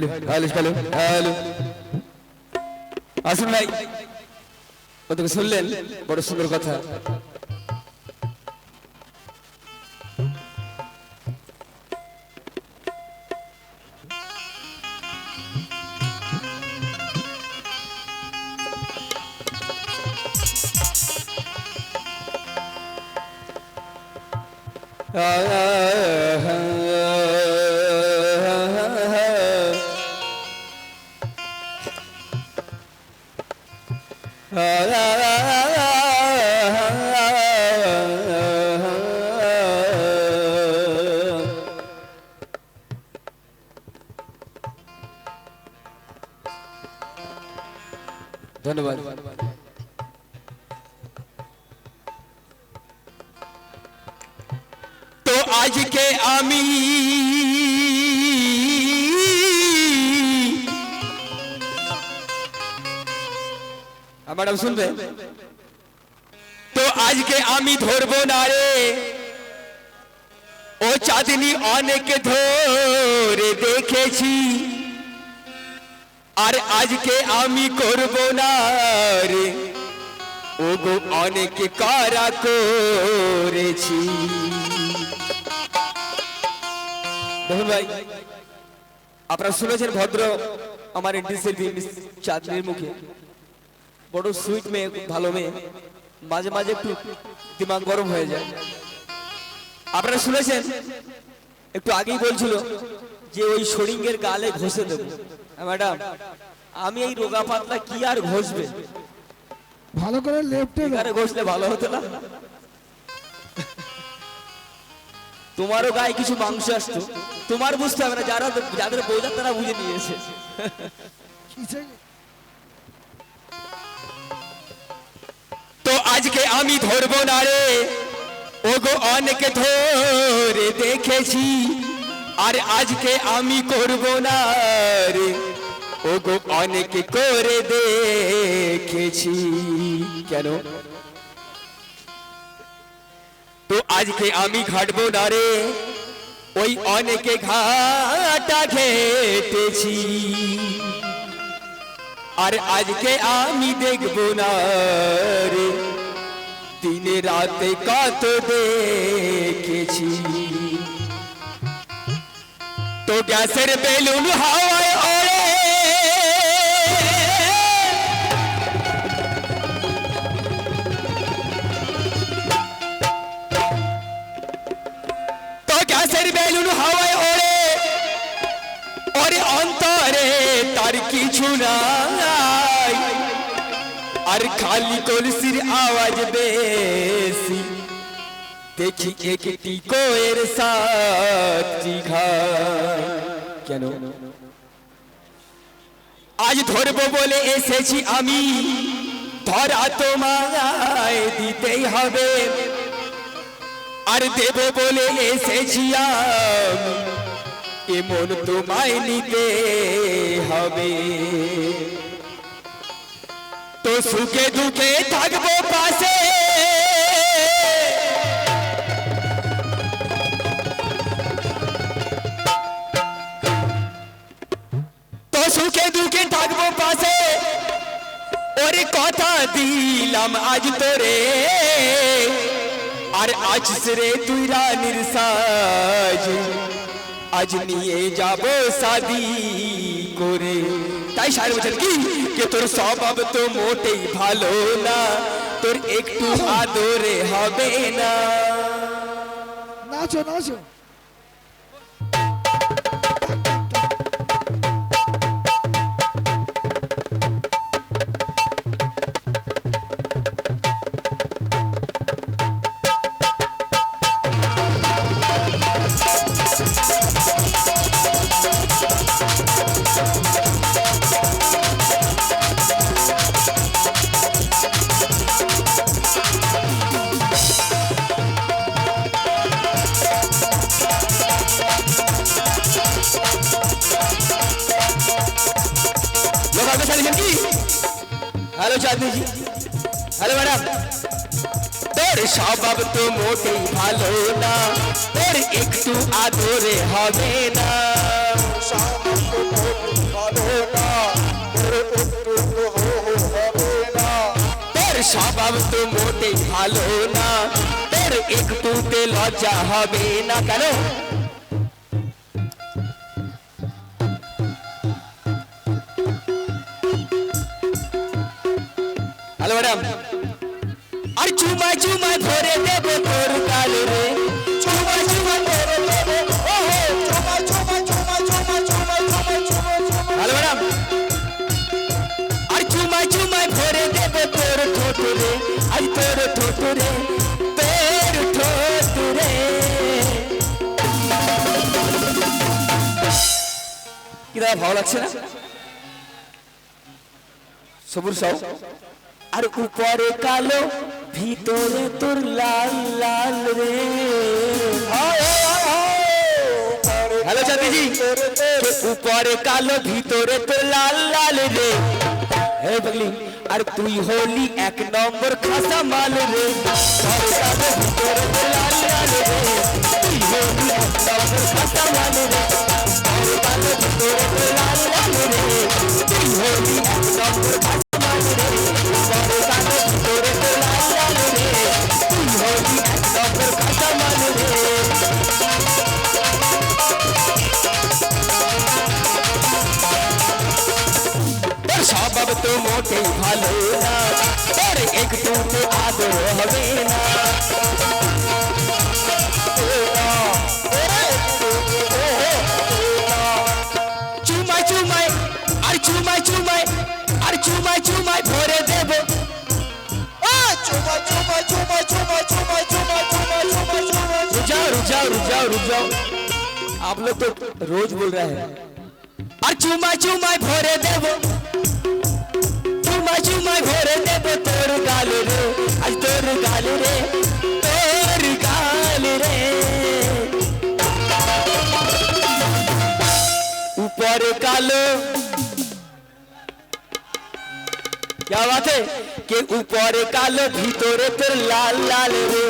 hello hello hello hello আসুন ভাই ওদেরকে শুনলেন? বড় সুন্দর কথা। ধন্যবাদ। তো আজকে আমি ম্যাডাম শুনবে? তো আজকে আমি ধরবো না রে। ও চাঁদনি অনেক ধরে দেখেছি। আর আজকে আমি করব না রে ও গো অনেক কারা করেছি। ভাই, আপনারা শুনেছেন ভদ্র আমার ইন্ডিসের চাঁদনির মুখে। বড় সুইট মেয়ে ভালো মেয়ে। মাঝে মাঝে একটু দিমাগ গরম হয়ে যায়। আপনারা শুনেছেন? একটু আগেই বলছিল যে ওই শরিঙ্গের গালে ঘষে দেবো। ম্যাডাম আমি এই রোগা পাতলা কি আর ঘষবে? ভালো করে লেফটে ঘষলে ভালো হতো না? তোমারও গায়ে কিছু মাংস আসতো। তোমার বুঝতে হবে না যারা যাদের বোঝার তারা বুঝে নিয়েছে। তো আজকে আমি ধরবো না রে। ও গো অনেক ধরে দেখেছি। আর আজকে আমি করব না রে। ও গো অনেক করে দেখেছি। কেন? তো আজকে আমি ঘাটবো না রে, ওই অনেকে ঘাটা ঘেটেছি। আর আজকে আমি দেখব না রে, দিনে রাতে কত দেখেছি। তো গ্যাসের বেলুন হাওয়ায় ওড়ে গ্যাসের বেলুন হাওয়ায় ওড়ে। ওরে অন্তরে তার কিছু নাই। আর খালি কলসির আওয়াজ বেশি। দেখি একটি কোয়ের ঘায় কেন? আজ ধরবো বলে এসেছি আমি। ধরা তোমায় দিতেই হবে। আর দেব বলে এসেছি এমন তোমায় নিতে হবে। তো সুখে দুঃখে থাকব পাশে। তো সুখে দুঃখে থাকব পাশে। ওরে কথা দিলাম আজ তোরে। আর আজ রে তুই রানীর সাজ। আজ নিয়ে যাব সাদি করে। তাই সাহেব বলছেন, কি? কে তোর স্বভাব তো মোটেই ভালো না। তোর একটু আদরে হবে না। নাচো নাচো। কাবিজি আরে ম্যাডাম তোর স্বভাব তো মোটেই ভালো না তোর একটু আদরে হবে না তোর স্বভাব তো মোটেই ভালো না তোর একটুতে লজ্জা হবে না কেন হ্যালো ম্যাডাম। আর চুমা চুমা ধরে দেব তোর কালে রে। চুমা চুমা ধরে দেব ও হো চুমা চুমা চুমা চুমা চুমা চুমা চুমা হ্যালো ম্যাডাম। আর চুমা চুমা ধরে দেব তোর ঠোঁট রে। আজ তোর ঠোঁট রে, তোর ঠোঁট রে। কি দাদা, ভালো লাগছে না? সবুর সাউ আর উপরে কালো ভিতরে তোর লাল লাল রে। হ্যালো চাঁদিজি। উপরে কালো ভিতরে তোর লাল লাল রে। হে বগলি আর তুই হলি এক নম্বর খাসা মাল রে। লাল রে। তুই হলি এক নম্বর খাসা মাল রে। লাল রে। তুই হলি এক নম্বর के भालो ना और एक आदर हवे ना आप लोग तो रोज बोल रहे हैं और चुमा चुमा भोरे देव চুমাই চুমাই ভরে দেব তোর গাল রে আজ তোর গাল রে তোর গাল রে উপরে কালো क्या बात है কে উপরে কালো ভিতরে তোর লাল লাল রে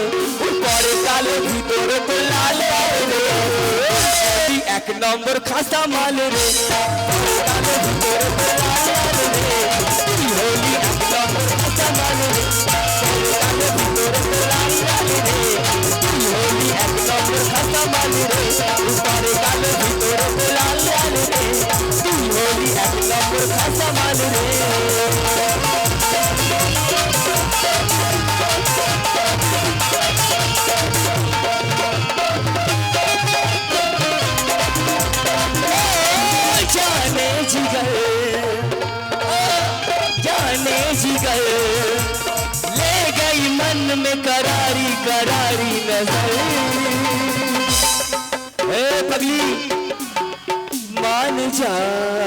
উপরে কালো ভিতরে তোর লাল লাল রে তুই এক নম্বর খাসা মাল রে কালো ভিতরে তোর লাল লাল Mama Lire, 讲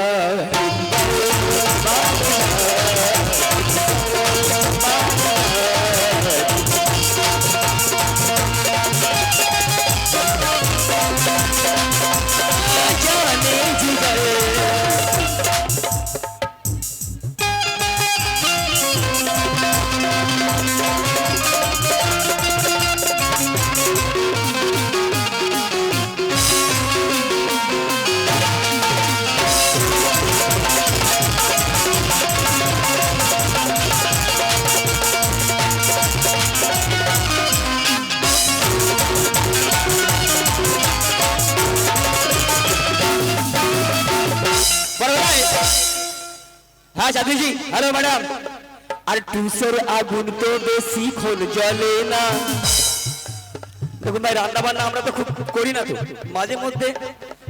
হ্যাঁ হ্যালো ম্যাডাম আর টুসের আগুন তো বেশি ক্ষণ জ্বলে না দেখুন ভাই রান্না বান্না আমরা তো খুব করি না তো মাঝে মধ্যে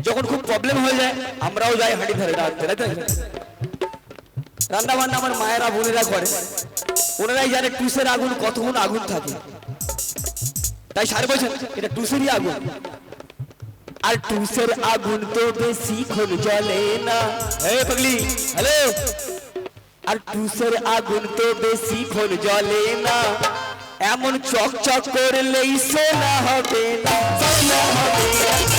যখন খুব প্রবলেম হয়ে যায় আমরাও যাই হাঁড়ি ধারে রাখতে তাই তো রান্না বান্না আমার মায়েরা বোনেরা করে ওনারাই জানে টুসের আগুন কতক্ষণ আগুন থাকে তাই সার বলছেন এটা টুসেরই আগুন আর টুসের আগুন তো বেশি ক্ষণ জ্বলে না হে পাগলি হ্যালো আর টুসের আগুন তো বেশি ক্ষণ জলে না। এমন চকচক চক করলেই সোনা হবে না। সোনা হবে না,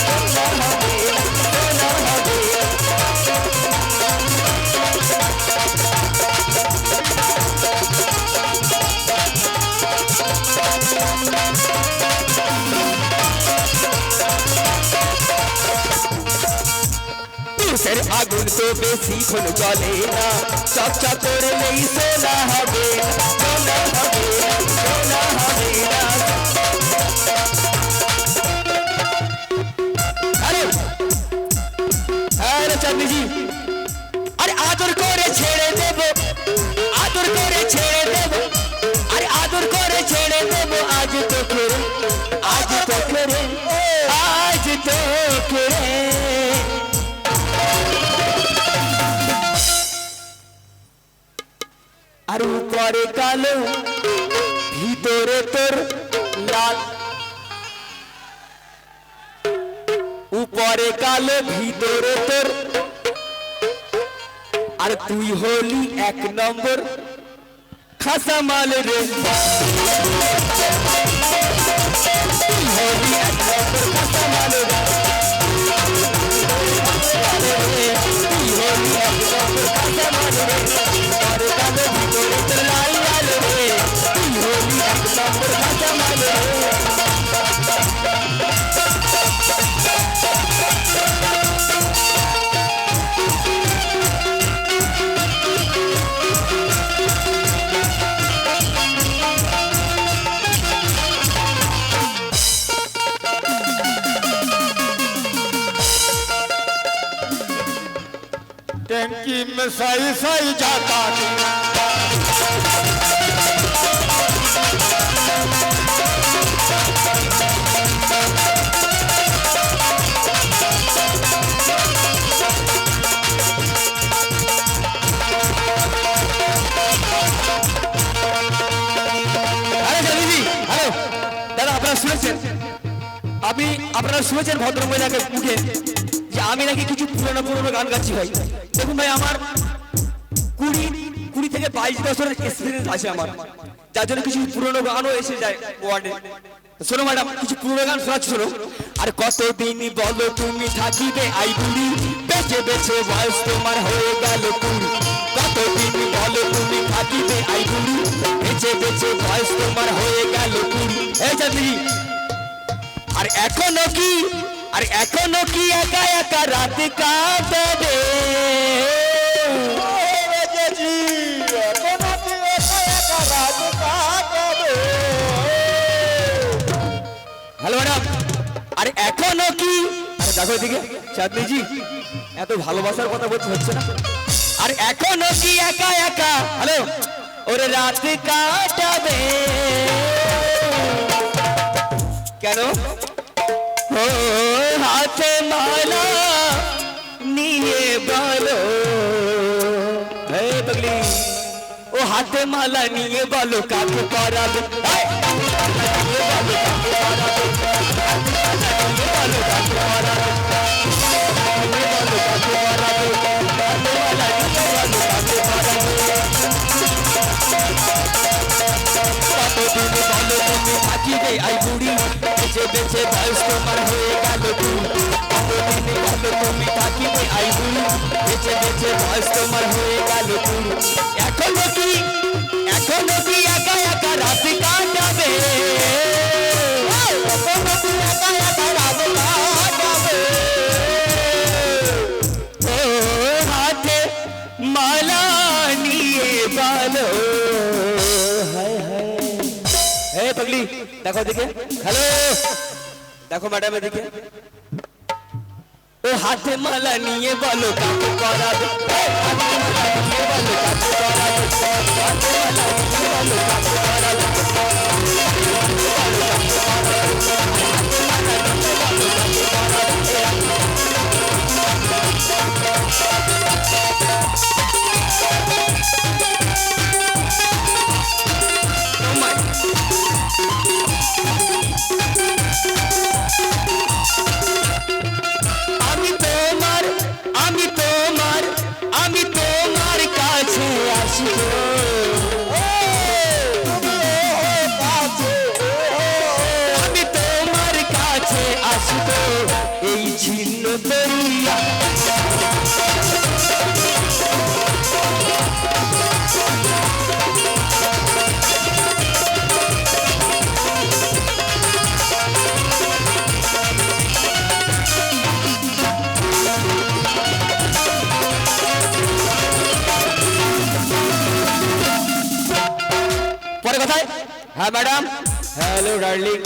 টুসের আগুন তো বেশি ক্ষণ জ্বলে না চক চক করলেই সোনা হবে না, সোনা হবে না, সোনা হবে না আরে আরে চাঁদনিজি আরে আদর করে ছেড়ে দেব হলি এক নম্বর। খাসা মাল রে। হলি এক में सही सही जाता আরে জানিদি হ্যালো দাদা আপনারা শুনেছেন আপনি আপনারা শুনেছেন ভদ্রমহিলাকে মুখে যে আমি নাকি কিছু পুরনো পুরনো গান গাচ্ছি ভাই দেখুন ভাই আমার কুড়ি কুড়ি থেকে বাইশ বছরের এক্সপিরিয়েন্স আছে আমার। যার জন্য কিছু পুরনো গানও এসে যায় ওয়ার্ডে। শোনো ম্যাডাম কিছু পুরনো গান শোনাচ্ছি, শোনো। আর কতদিন বলো তুমি থাকিবে, আই বুড়ি বেঁচে বেঁচে বয়স তোমার হয়ে গেল কুড়ি। কতদিন বলো তুমি থাকিবে, আই বুড়ি বেঁচে বেঁচে বয়স তোমার হয়ে গেল কুড়ি। এই চাকরি আর এখনও কি, আর এখনও কি একা একা রাতে কাটবে? আরে কি? দেখো এদিকে, চাঁদনিজি, এত ভালোবাসার কথা বলতে হচ্ছে না? আর এখনও কি একা একা? হ্যালো ওরে রাত কাটাবে। কেন? ও, হাতে মালা নিয়ে বলো। হে পাগলি, ও হাতে মালা নিয়ে বলো, কাকে করাবে তুমি থাকিবে আই বুড়ি। বেঁচে বেঁচে বয়স তোমার হয়ে গেল কতদিন বলো তুমি থাকিবে আই বুড়ি। বেঁচে বেঁচে বয়স তোমার হয়ে গেল বুড়ি এখনও কি এখনও কি একা একা রাত কাটাবে? কি মালা নিয়ে হায় হে পাগলি দেখো দিকে হ্যালো দেখো ম্যাডাম এদিকে ও হাতে মালা নিয়ে বলো কাকে করাবে এই, হাতে মালা নিয়ে বলো বলো কাকে করা রাতের বেলা বলো কাকে দরিয়া পরে হ্যাঁ ম্যাডাম। Hello darling.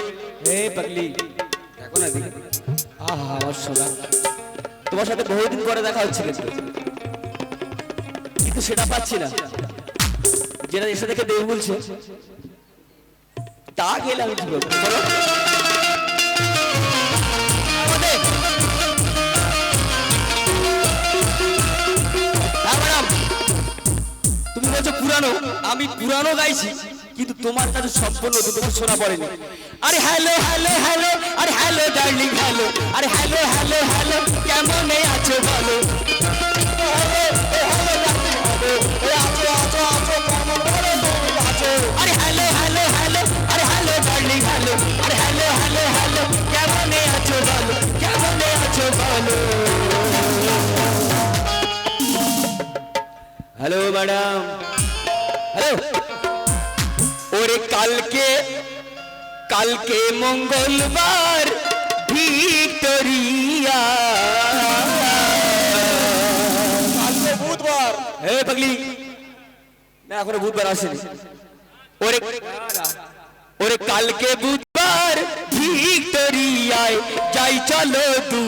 হে পাগলি। দেখো না আহা আমার সোনা। তোমার সাথে বহুদিন পরে দেখা হচ্ছে কিন্তু কিন্তু সেটা পাচ্ছি না। যেটা এসে দেখে দেব বলছে, তা গেলে আমি কি হ্যাঁ তুমি বলছো পুরানো, আমি পুরানো গাইছি। কিন্তু তোমার কাছে সম্পূর্ণ দুটো শোনা পড়েনি। আরে হ্যালো হ্যালো হ্যালো, আরে হ্যালো ডার্লিং হ্যালো, আরে হ্যালো হ্যালো হ্যালো, কেমন আছো ভালো hello hello hello hello hello hello hello কেমন আছো কেমন আছো ভালো হ্যালো ম্যাডাম হ্যালো ওরে কালকে কালকে মঙ্গলবার ভিক্টোরিয়া কালকে বুধবার হে পাগলি না এখনও বুধবার আসেনি ওরে ওরে কালকে বুধবার ভিক্টোরিয়ায় যাই চলো দু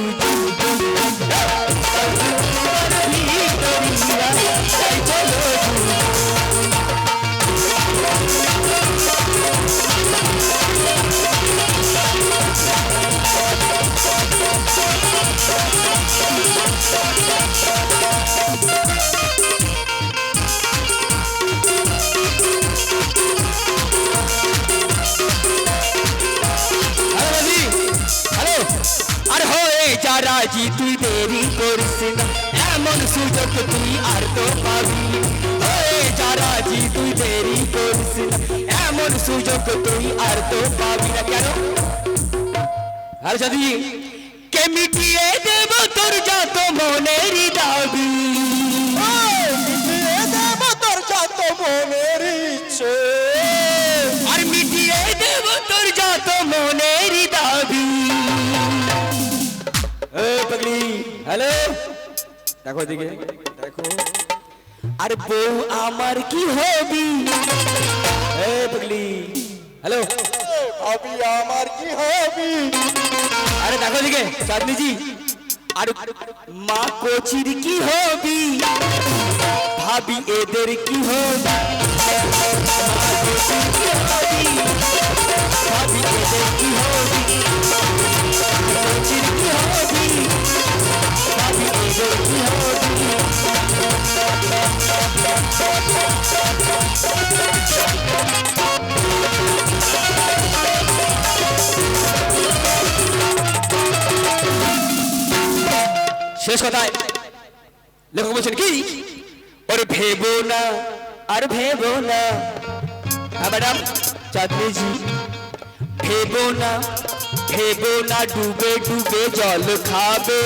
রাজি, তুই দেরি করিস না। এমন সুযোগ তুই আর তো পাবি যা রাজি, তুই দেরি করিস না। এমন সুযোগ তুই আর তো পাবি না। কেন? আর যদি কে মিটিয়ে দেব তোর যত মনের দাবি? দেব তোর যত মনের হ্যালো দেখো এদিকে দেখো আরে বউ আমার কি হবি এ পাগলি হ্যালো ভাবি আমার কি হবি আরে দেখো এদিকে চাঁদনিজি আর মা কোচির কি হবি ভাবি এদের কি হবি মা কোচির কি হবি ভাবি এদের কি হবি শেষ কথায়। লেখক বলছেন কি? ওরে ভেবো না, আর ভেবো না। হ্যাঁ ম্যাডাম? চাঁদনিজি। ভেবো না ভেবো না, ডুবে ডুবে জল খাবে।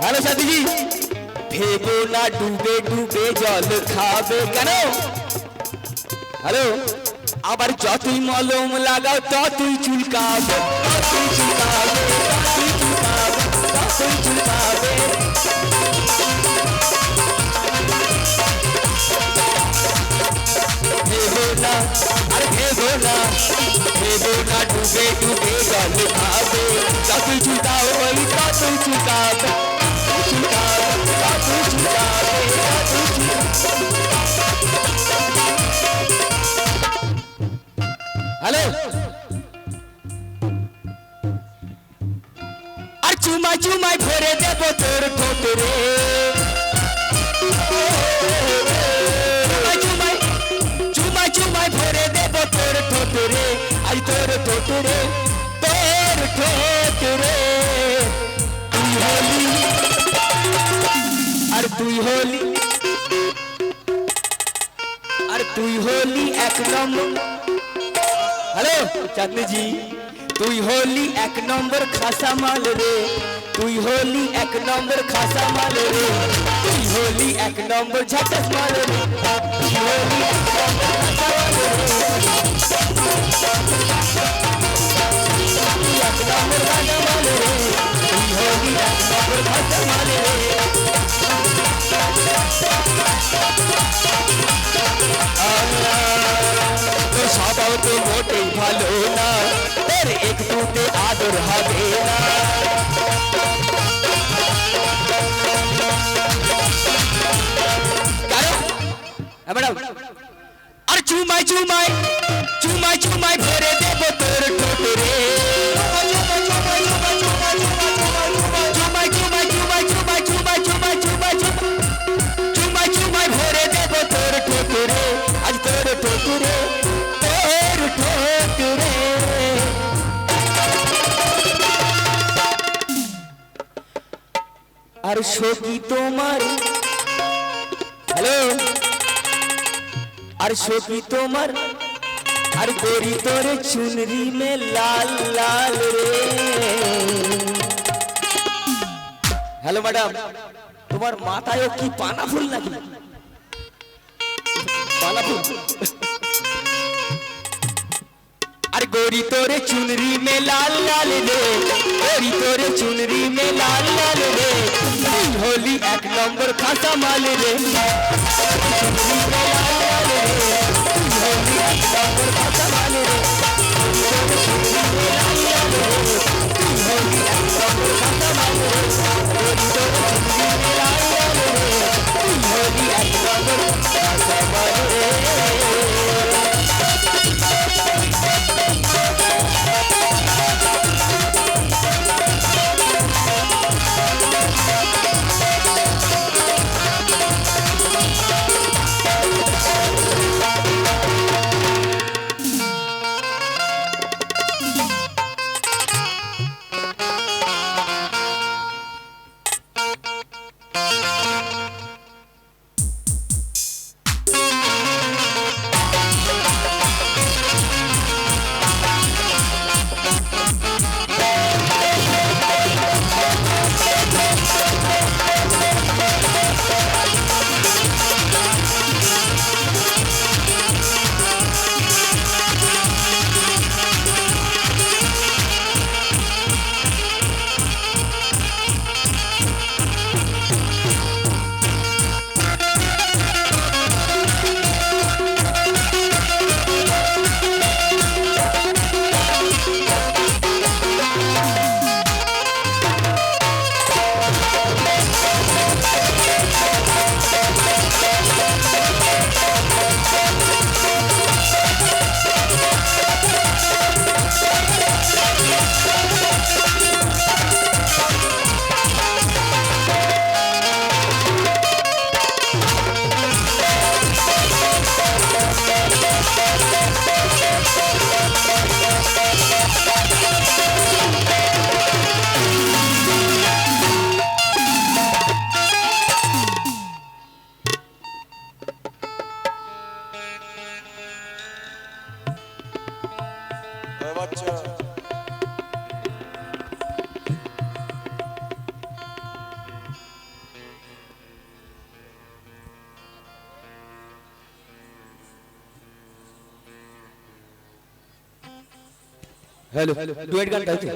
হ্যালো চাঁদনিজি ভেবো না ডুবে ডুবে জল খাবে কেন হ্যালো আবার যতই মলম লাগাও ততই চুলকাবে ততই চুলকাবে ততই চুলকাবে ততই চুলকাবে ভেবো না আর ভেবো না ভেবো না ডুবে ডুবে জল খাবে যতই চুলকাও ওই ততই চুলকাবে হ্যালো আর চুমাই চুমাই ভরে দেব তোর ঠোঁট তুই হলি। আর তুই হলি এক নম্বর। হ্যালো, চাঁদনিজি। তুই হলি এক নম্বর খাসা মাল রে। তুই হলি এক নম্বর খাসা মাল রে। তুই হলি এক নম্বর ঝাটাস মাল রে। তুই হলি এক নম্বর স্বভাব তো মোটেই ভালো না। তোর একটুতে আদর আর চুমাই চুমাই চুমাই চুমাই ভরে দেব সখী তোমার? হ্যালো আর সখী তোমার? আর গরি তোরে চুনরি মে লাল লাল রে। হ্যালো ম্যাডাম তোমার মাথায়ও কি পানা ফুল নাকি? পানা ফুল গরি তোরে চুনরি মে লাল লাল রে গরি তোরে চুনরি মে লাল লাল রে তুই হলি এক নম্বর খাসা মাল রে চুনরি মে লাল লাল রে, তুই এক নম্বর খাসা মাল রে। हेलो डुएट गान गाइते